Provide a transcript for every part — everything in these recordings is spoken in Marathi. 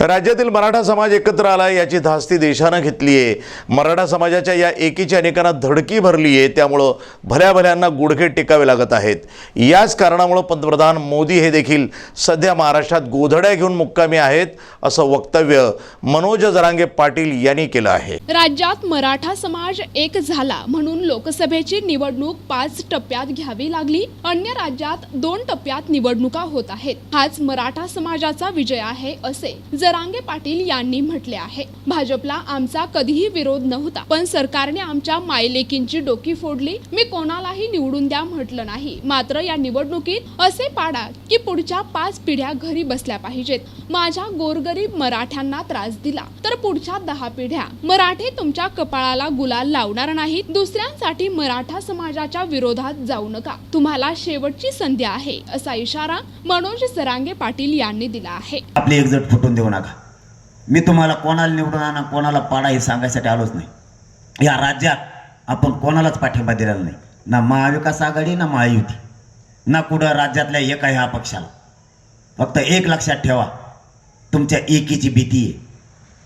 राज्यातील मराठा समाज एकत्र आला याची धास्ती देशानं घेतली आहे. मराठा समाजाच्या या एकीच्या अनेकांना धडकी भरली आहे. त्यामुळं भल्या भल्यांना गुडघे टेकावे लागत आहेत. याच कारणामुळं पंतप्रधान मोदी हे देखील सध्या महाराष्ट्रात गोधड्या घेऊन मुक्कामी आहेत असं वक्तव्य मनोज जरांगे पाटील यांनी केलं आहे. राज्यात मराठा समाज एक झाला म्हणून लोकसभेची निवडणूक पाच टप्प्यात घ्यावी लागली. अन्य राज्यात दोन टप्प्यात निवडणुका होत आहेत. हाच मराठा समाजाचा विजय आहे असे जरांगे पाटील यांनी म्हटले आहे भाजपला आमचा कधीही विरोध नव्हता पण सरकारने आमच्या मायलेकींची डोकी फोडली. मी कोणालाही निवडून द्या म्हटलं नाही मात्र या निवडणुकीत असे पाडा की पुढच्या पाच पिढ्या घरी बसल्या पाहिजेत. माझ्या गोरगरीब मराठ्यांना त्रास दिला तर पुढच्या दहा पिढ्या मराठे तुमच्या कपाळाला गुलाल लावणार नाहीत. दुसऱ्यांसाठी मराठा समाजाच्या विरोधात जाऊ नका. तुम्हाला शेवटची संधी आहे असा इशारा मनोज सरांगे पाटील यांनी दिला आहे. आपली एकजट फुटून देऊ नका. मी तुम्हाला कोणाला निवडून आणा कोणाला पाडा हे सांगायसाठी आलोच नाही. या राज्यात आपण कोणालाच पाठिंबा दिलेला नाही. ना महाविकास आघाडी ना महायुती. ना कुठं राज्यातल्या एका ह्या पक्षाला. फक्त एक लक्षात ठेवा तुमच्या एकीची भीती आहे.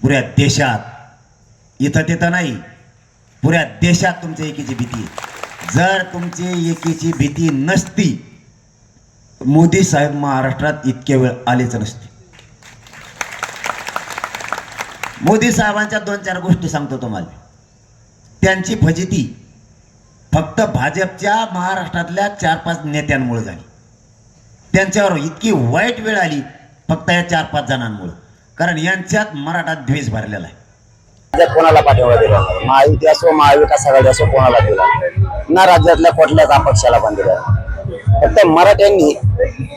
पुऱ्या देशात इथं तिथं नाही पुऱ्या देशात तुमच्या एकीची भीती आहे. जर तुमची एकीची भीती नसती मोदी साहेब महाराष्ट्रात इतके वेळ आलेच नसते. मोदी साहेबांच्या दोन चार गोष्टी सांगतो तुम्हाला. त्यांची फजिती फक्त भाजपच्या महाराष्ट्रातल्या चार पाच नेत्यांमुळे झाली. त्यांच्यावर इतकी वाईट वेळ आली फक्त या चार पाच जणांमुळे. कारण यांच्यात मराठा द्वेष भरलेला आहे. कोणाला पाठिंबा दिला? महायुती असो महाविकास आघाडी असो कोणाला दिला? ना राज्यातल्या कुठल्याच अपक्षाला पण दिला. फक्त मराठ्यांनी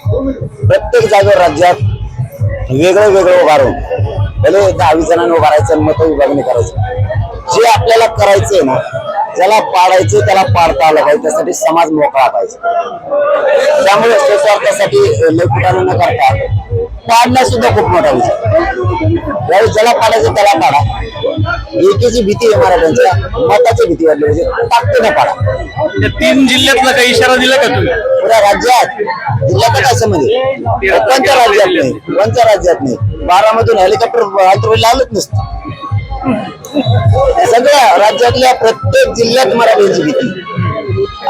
प्रत्येक जागेवर राज्यात वेगळं वेगळं उभारून भले दहावी जणांना जणांनी उभारायचं मत विभागणी करायचं. जे आपल्याला करायचंय ना ज्याला पाडायचे त्याला पाडता आलं पाहिजे त्यासाठी समाज मोकळा पाहिजे. त्यामुळे स्वस्वार्थासाठी लयकुटाने न करता पाडणं सुद्धा खूप मोठा विषय. यावेळी ज्याला पाडायचं त्याला पाडा. एकीची भीती आहे मराठ्यांच्या मताची भीती वाटली म्हणजे ताकदीने पाडा. तीन जिल्ह्यातला काही इशारा दिला का तुम्ही? पुऱ्या राज्यात जिल्ह्यात समज कोणत्या राज्यात नाही? कोणत्या राज्यात नाही? बारामधून हेलिकॉप्टर अंतरावली लावलंच नसतं. सगळ्या राज्यातल्या प्रत्येक जिल्ह्यात मराठ्यांची भीती.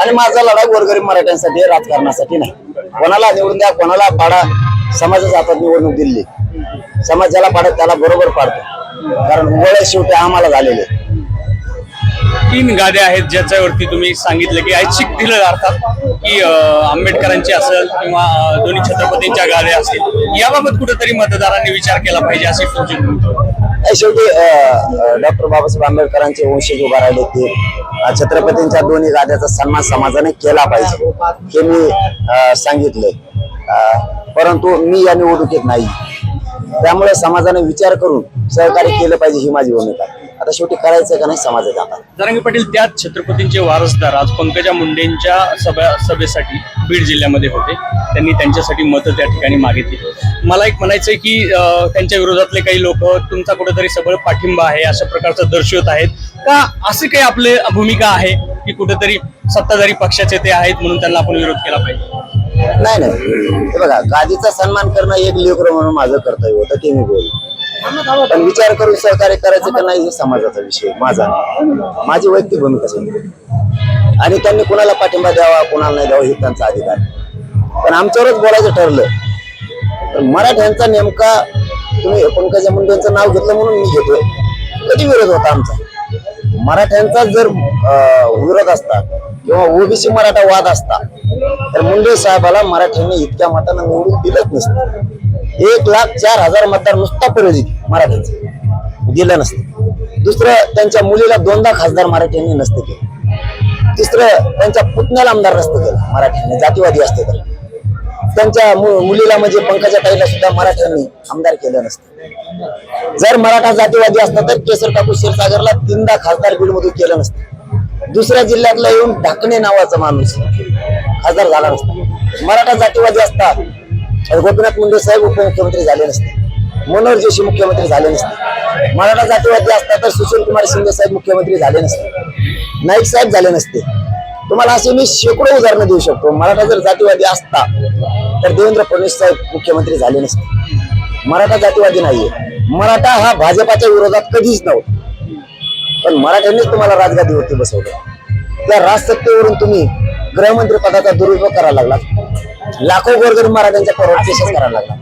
आणि माझा लढा गोरगरीब मराठ्यांसाठी राजकारणासाठी नाही. कोणाला निवडून द्या कोणाला पाडा समाजाच्या हातात निवडणूक दिली समाज ज्याला पाडत त्याला बरोबर पाडतो. कारण वळ शेवटी आम्हाला झालेले. तीन गाद्या आहेत ज्याच्यावरती तुम्ही सांगितलं की ऐच्छिक दिलं अर्थात की अं, आंबेडकरांची असेल किंवा दोन्ही छत्रपतींच्या गाद्या असतील याबाबत कुठेतरी मतदारांनी विचार केला पाहिजे अशी फौजी शेवटी डॉक्टर बाबासाहेब आंबेडकरांचे वंशज उभा राहिले ते छत्रपतींच्या दोन्ही गाद्याचा सन्मान समाजाने केला पाहिजे हे मी अ, सांगितलंय. परंतु मी या निवडणुकीत नाही. त्यामुळे समाजाने विचार करून सहकार्य केलं पाहिजे ही माझी भूमिका आहे. आता शेवटी करायचं का नाही समाजाच्या हातात जरांगे पाटील त्याच छत्रपतींचे वारसदार आज पंकजा मुंडेंच्या सभा सभेसाठी बीड जिल्ह्यामध्ये होते. त्यांनी त्यांच्यासाठी मतं त्या ठिकाणी मागितली. मला एक म्हणायचंय की अं, त्यांच्या विरोधातले काही लोक तुमचा कुठेतरी सबळ पाठिंबा आहे अशा प्रकारचं दर्शवत आहेत. का असे काही आपले भूमिका आहे की कुठेतरी सत्ताधारी पक्षाचे ते आहेत म्हणून त्यांना आपण विरोध केला पाहिजे? नाही नाही. हे बघा गादीचा सन्मान करणं एक लेकर म्हणून माझं कर्तव्य होतं ते मी बोल पण विचार करून सहकार्य करायचं का नाही हे समाजाचा विषय माझा माझी वैयक्तिक भूमिका सांगते. आणि त्यांनी कुणाला पाठिंबा द्यावा कुणाला नाही द्यावा हे त्यांचा अधिकार पण आमच्यावरच बोलायचं ठरलं तर मराठ्यांचा नेमका तुम्ही पंकजा मुंडेंचं नाव घेतलं म्हणून मी घेतोय. कधी विरोध होता आमचा? मराठ्यांचा जर विरोध असता किंवा ओबीसी मराठा वाद असता तर मुंडे साहेबाला मराठ्यांनी इतक्या मतानं निवडून दिलंच नसतं. एक लाख चार हजार मतदार नुसता परिचित मराठ्यांचे दिलं नसतं. दुसरं त्यांच्या मुलीला दोनदा खासदार मराठ्यांनी नसतं केलं. तिसरं त्यांच्या पुतण्याला आमदार नसतं केलं. मराठ्यांनी जातीवादी असते तर. त्यांच्या मुलीला म्हणजे पंकजा ताईला सुद्धा मराठ्यांनी आमदार केलं नसतं. जर मराठा जातीवादी असता तर केसर काकू क्षीरसागरला तीनदा खासदार बीडमधून केलं नसतं. दुसऱ्या जिल्ह्यातला येऊन ढाकणे नावाचा माणूस खासदार झाला नसता. मराठा जातीवादी असता गोपीनाथ मुंडे साहेब उपमुख्यमंत्री झाले नसते. मनोहर जोशी मुख्यमंत्री झाले नसते. मराठा जातीवादी असता तर सुशील कुमार शिंदे साहेब मुख्यमंत्री झाले नसते. नाईक साहेब झाले नसते. तुम्हाला असे मी शेकडो उदाहरणं देऊ शकतो. मराठा जर जातीवादी असता तर देवेंद्र फडणवीस साहेब मुख्यमंत्री झाले नसते. मराठा जातीवादी नाहीये. मराठा हा भाजपाच्या विरोधात कधीच नव्हता. पण मराठ्यांनीच तुम्हाला राजगादीवरती बसवलं. त्या राजसत्तेवरून तुम्ही गृहमंत्री पदाचा दुरुपयोग करायला लागला लाखो गोरगरीब महाराजांच्या परवर केसेस करायला लागला.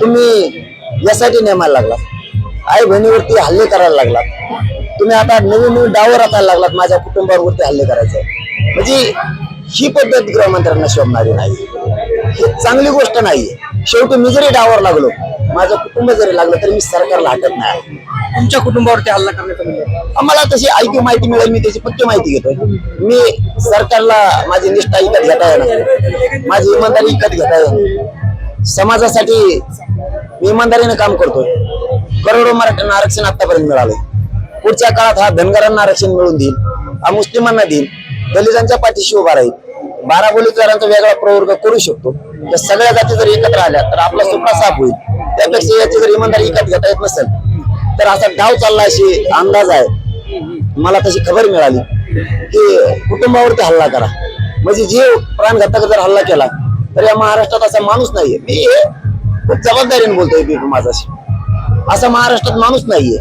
तुम्ही यासाठी नेमायला लागला आई बहिणीवरती हल्ले करायला लागलात. तुम्ही आता नवीन नवीन डावर राहायला लागलात. माझ्या कुटुंबावरती हल्ले करायचे. म्हणजे ही पद्धत गृहमंत्र्यांना शोभणारी नाही. ही चांगली गोष्ट नाही शेवटी मी जरी डावर लागलो माझं कुटुंब जरी लागलं तरी मी सरकारला हटत नाही. तुमच्या कुटुंबावरती हल्ला करण्यात आम्हाला तशी ऐकू माहिती मिळेल मी त्याची पक्की माहिती घेतोय. मी सरकारला माझी निष्ठा इकत घेता येणार माझी इमानदारी विकत घेता येणार समाजासाठी मी इमानदारीने काम करतोय. करोडो मराठ्यांना आरक्षण आतापर्यंत मिळालंय. पुढच्या काळात हा धनगरांना आरक्षण मिळून देईल हा मुस्लिमांना देईल दलितांच्या पाठीशी उभा राहील. बाराबोलीकरांचा वेगळा प्रवर्ग करू शकतो. या सगळ्या जाती जर एकत्र आल्या तर आपला सुपडा साफ होईल. त्यापेक्षा याची जर इमानदारी इकत घेता येत नसेल तर असा डाव चालला अशी अंदाज आहे. मला तशी खबर मिळाली की कुटुंबावरती हल्ला करा. म्हणजे जीव प्राणघातक जर हल्ला केला तर या महाराष्ट्रात असा माणूस नाहीये. मी हे खूप जबाबदारीने बोलतोय बिपू माझाशी असा महाराष्ट्रात माणूस नाहीये.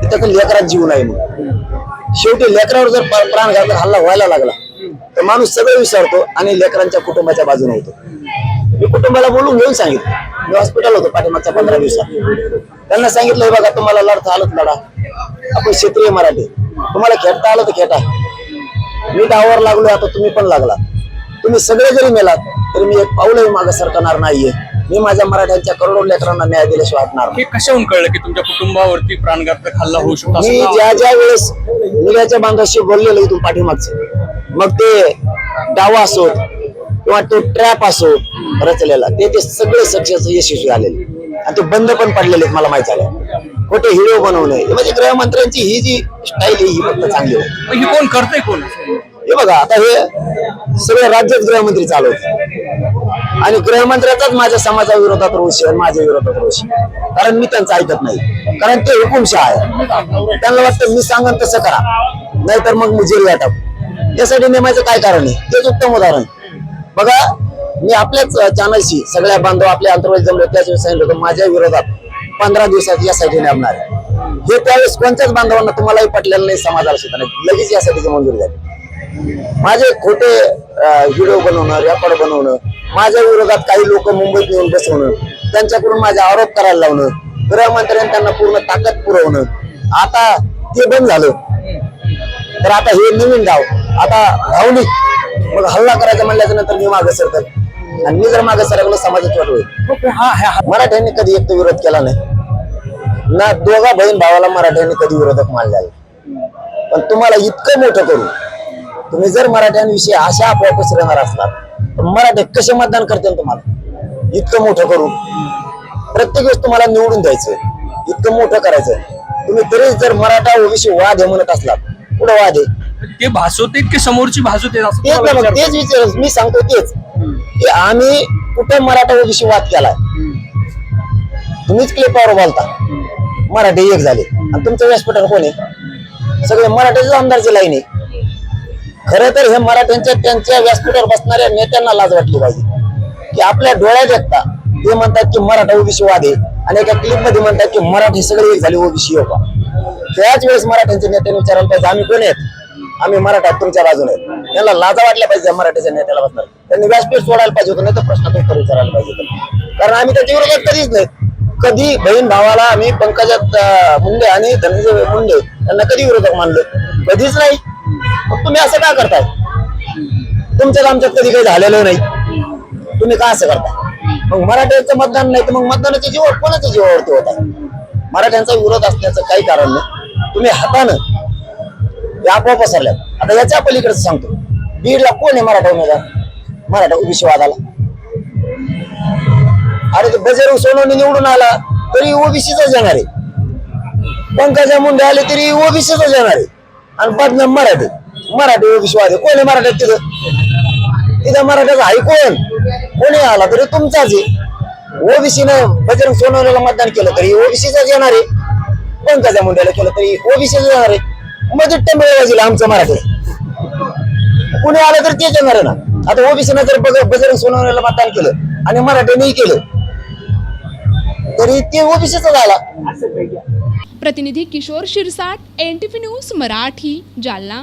की त्याचा लेकरात जीव नाही म्हणून. शेवटी लेकरावर जर प्राणघातक हल्ला व्हायला लागला तर माणूस सगळं विसरतो आणि लेकरांच्या कुटुंबाच्या बाजूने होतो. मी कुटुंबाला बोलून घेऊन सांगितलं. मी हॉस्पिटल होतो पाठीमागच्या पंधरा दिवसात. त्यांना सांगितलं "हे बघा तुम्हाला लढता आलं लढा. आपण क्षेत्रीय मराठी. तुम्हाला खेळता आलं तर खेळा. मी डावावर लागलोय आता तुम्ही पण लागला. तुम्ही सगळे जरी मेलात तरी मी एक पाऊलही मागे सरकणार नाहीये. मी माझ्या मराठ्यांच्या करोडो लेकरांना न्याय दिल्याशिवाय हटणार नाही. हे कशाहून कळलं की तुमच्या कुटुंबावरती प्राणघातक हल्ला होऊ शकतो? मी ज्या ज्या वेळेस मीडियाच्या बांधाशी बोललेलो इथून पाठीमागचं मग ते डावा असो किंवा तो ट्रॅप असो रचलेला ते ते सगळे सक्सेस यशस्वी आलेले आणि ते बंद पण पडलेले मला माहीत झालं खोटे हिरो बनवणे म्हणजे गृहमंत्र्यांची ही जी स्टाईल आहे ही फक्त चांगली आहे. हे कोण करतंय कोण? हे बघा आता हे सगळे राज्यच गृहमंत्री चालवतात आणि गृहमंत्र्याचाच माझ्या समाजाविरोधात रोष आहे आणि माझ्या विरोधात रोष. कारण मी त्यांचं ऐकत नाही. कारण ते हुकुमशाह आहे. त्यांना वाटतं मी सांगन तसं करा. नाहीतर मग मी जेल टाकू यासाठी नेमायचं काय कारण आहे? तेच उत्तम उदाहरण बघा मी आपल्याच चॅनलशी सगळ्या बांधव आपल्या अंतर्वेल जमले त्याच सांगितलं होतं माझ्या विरोधात पंधरा दिवसात यासाठी नेमणार आहे. हे त्यावेळेस कोणत्याच बांधवांना तुम्हालाही पटलेलं नाही समाजाला सुद्धा नाही. लगेच यासाठी मंजूर झाली. माझे खोटे व्हिडिओ बनवणं रेकॉर्ड बनवणं माझ्या विरोधात काही लोक मुंबईत येऊन बसवणं त्यांच्याकडून माझे आरोप करायला लावणं गृहमंत्र्यांनी त्यांना पूर्ण ताकद पुरवणं आता ते बंद झालं. तर आता हे नवीन धाव आता भावनिक मग हल्ला करायचा म्हणल्याच्या नंतर मी मागे सरकत आणि मी जर मागे सरकलो समाजात वाट होईल. हा मराठ्यांनी कधी एक विरोध केला नाही. ना दोघा बहीण भावाला मराठ्यांनी कधी विरोधक मानलेला नाही. पण तुम्हाला इतकं मोठं करू. तुम्ही जर मराठ्यांविषयी अशा अफवा पसरवणार असणार तर मराठे कसे मतदान करतील तुम्हाला? इतकं मोठं करू. प्रत्येक वेळेस तुम्हाला निवडून द्यायचं. इतकं मोठं करायचं. तुम्ही तरी जर मराठा ओबीसी वाद हे म्हणत असलात पुढे वाद आहे? ते भासवतेत की समोरची भासवते? तेच मी सांगतो तेच. की आम्ही कुठे मराठा ओबीसी वाद केलाय? तुम्हीच क्लिपावर बोलता. मराठी एक झाले. आणि तुमचं व्यासपीठावर कोण आहे? सगळे मराठ्याचे आमदारची लाईन आहे. खर तर हे मराठ्यांच्या त्यांच्या व्यासपीठावर बसणाऱ्या नेत्यांना लाज वाटली पाहिजे. की आपल्या डोळ्यात एकता. ते म्हणतात की मराठा ओबीसी वाद आहे. आणि एका क्लिपमध्ये म्हणतात की मराठी सगळे एक झाले ओबीसी योगा त्याच वेळेस मराठ्यांच्या नेत्यांनी विचारायला पाहिजे आम्ही कोण आहेत? आम्ही मराठा तुमच्या बाजूने आहेत. त्यांना लाजा वाटल्या पाहिजे मराठीच्या मराठ्याच्या नेत्याला बसणार. त्यांनी व्यासपीठ सोडायला पाहिजे होतं नाही तर प्रश्नात उत्तर विचारायला पाहिजे होतं. कारण आम्ही त्याच्या विरोधात कधीच नाही. कधी बहीण भावाला आम्ही पंकजात मुंडे आणि धनंजय मुंडे यांना कधी विरोधक मानले? कधीच नाही. मग तुम्ही असं का करताय? तुमच्यात आमच्यात कधी काही झालेलं नाही. तुम्ही का असं करताय? मग मराठ्यांचं मतदान नाही तर मग मतदानाच्या जीवावर कोणाच्या जीवावरती होत? आहे मराठ्यांचा विरोध असण्याचं काही कारण नाही. तुम्ही हातानं हे आपोआप पसरल्यात. आता याच्या पलीकडे सांगतो. बीडला कोण आहे मराठा उमेदवार? मराठा ओबीसी वादाला अरे तो बजरंग सोनवणे निवडून आला तरी ओबीसीचाच येणार आहे. पंकजा मुंडे आले तरी ओबीसीचाच येणार आहे. आणि बदनाम मराठी. मराठी ओबीसी वाद आहे कोण आहे मराठ्यात तिथं? तिथं मराठ्याचा आहे कोण? कोणी आला तरी तुमचाच आहे. ओबीसी ने बजरंग सोनवणेला मतदान केलं तरी ओबीसीचाच येणार आहे. पंकजा मुंड्याला केलं तरी ओबीसीच येणार आहे. मध्ये टेंबळेबाजीला आमचं मराठी. कुणी आलं तर तेच येणार आहे ना. आता ओबीसी जर बजरंग सोनवण्याला मतदान केलं आणि मराठ्यांनीही केलं तरी ते ओबीसीचा झाला. प्रतिनिधी किशोर शिरसाट एनटीपी न्यूज मराठी जालना.